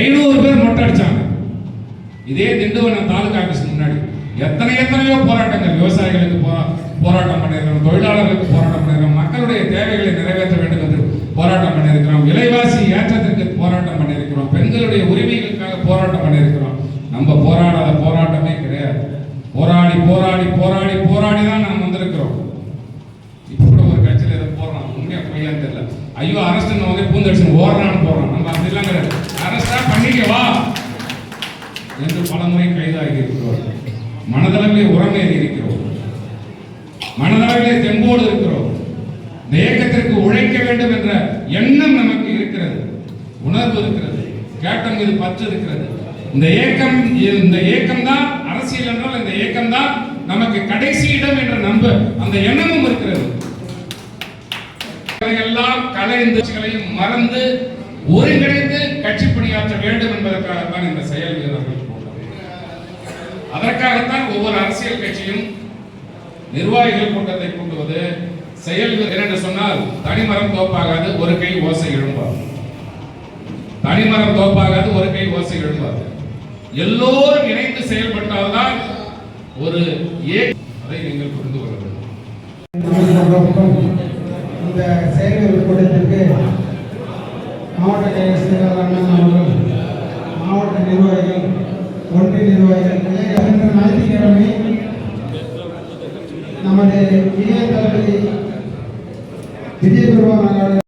ஐநூறு பேர் மொட்டை அடிச்சாங்க இதே திண்டுவனம் தாலுகா ஆஃபீஸ் முன்னாடி எத்தனை எத்தனையோ போராட்டங்கள். விவசாயிகளுக்கு போ போராட்டம் பண்ணியிருக்கிறோம் தொழிலாளர்களுக்கு போராட்டம் பண்ணியிருக்கிறோம் மக்களுடைய தேவைகளை நிறைவேற்ற வேண்டும் என்று போராட்டம் பண்ணியிருக்கிறோம் விலைவாசி ஏற்றத்திற்கு போராட்டம் பண்ணியிருக்கிறோம் பெண்களுடைய உரிமைகளுக்காக போராட்டம் பண்ணியிருக்கிறோம். நம்ம போராடாத போராட்டமே கிடையாது. போராடி போராடி போராடி போராடி தான் நாம் வந்திருக்கிறோம். ஐயோ அரசு வந்து பூந்தடிச்சு ஓடுறான்னு போறோம் நம்ம அப்படிலாம் கிடையாது. அரசா பண்ணிக்க வா. என்று பலமுறை கைதாகி இருக்கிறோம். மனதளவிலே உரமேறி இருக்கிறோம். மனதளவிலே தெம்போடு இருக்கிறோம். இந்த இயக்கத்திற்கு உழைக்க வேண்டும் என்ற எண்ணம் நமக்கு இருக்கிறது. உணர்வு இருக்கிறது. கேட்டம் இது பற்று இருக்கிறது. இந்த ஏக்கம் இந்த ஏக்கம் தான் அரசியல் என்றால் இந்த ஏக்கம் தான் நமக்கு கடைசி இடம் என்ற நம்ப அந்த எண்ணமும் இருக்கிறது. எல்லாம் மறந்து ஒருங்கிணைந்து கட்சி பணியாற்ற வேண்டும் என்பதற்காகத்தான் இந்த செயல் வீரர்கள் அதற்காகத்தான் ஒவ்வொரு அரசியல் கட்சியும் நிர்வாகிகள் கூட்டத்தை கூட்டுவது செயல் என்று சொன்னால் தனிமரம் தோப்பாகாது ஒரு கை ஓசை எழும்பாது. தனிமரம் தோப்பாகாது ஒரு கை ஓசை எழும்பாது. எல்லோரும் இணைந்து செயல்பட்டால்தான் ஒரு ஏ அதை நீங்கள் புரிந்து கொள்ள வேண்டும் இந்த செயல்கள் கூட்டத்திற்கு மாவட்ட செயலாளர் அண்ணன் அவர்கள் மாவட்ட நிர்வாகிகள் ஒன்றிய நிர்வாகிகள் சென்ற ஞாயிற்றுக்கிழமை நமது இளைய தளபதி விஜய் பெருமாள்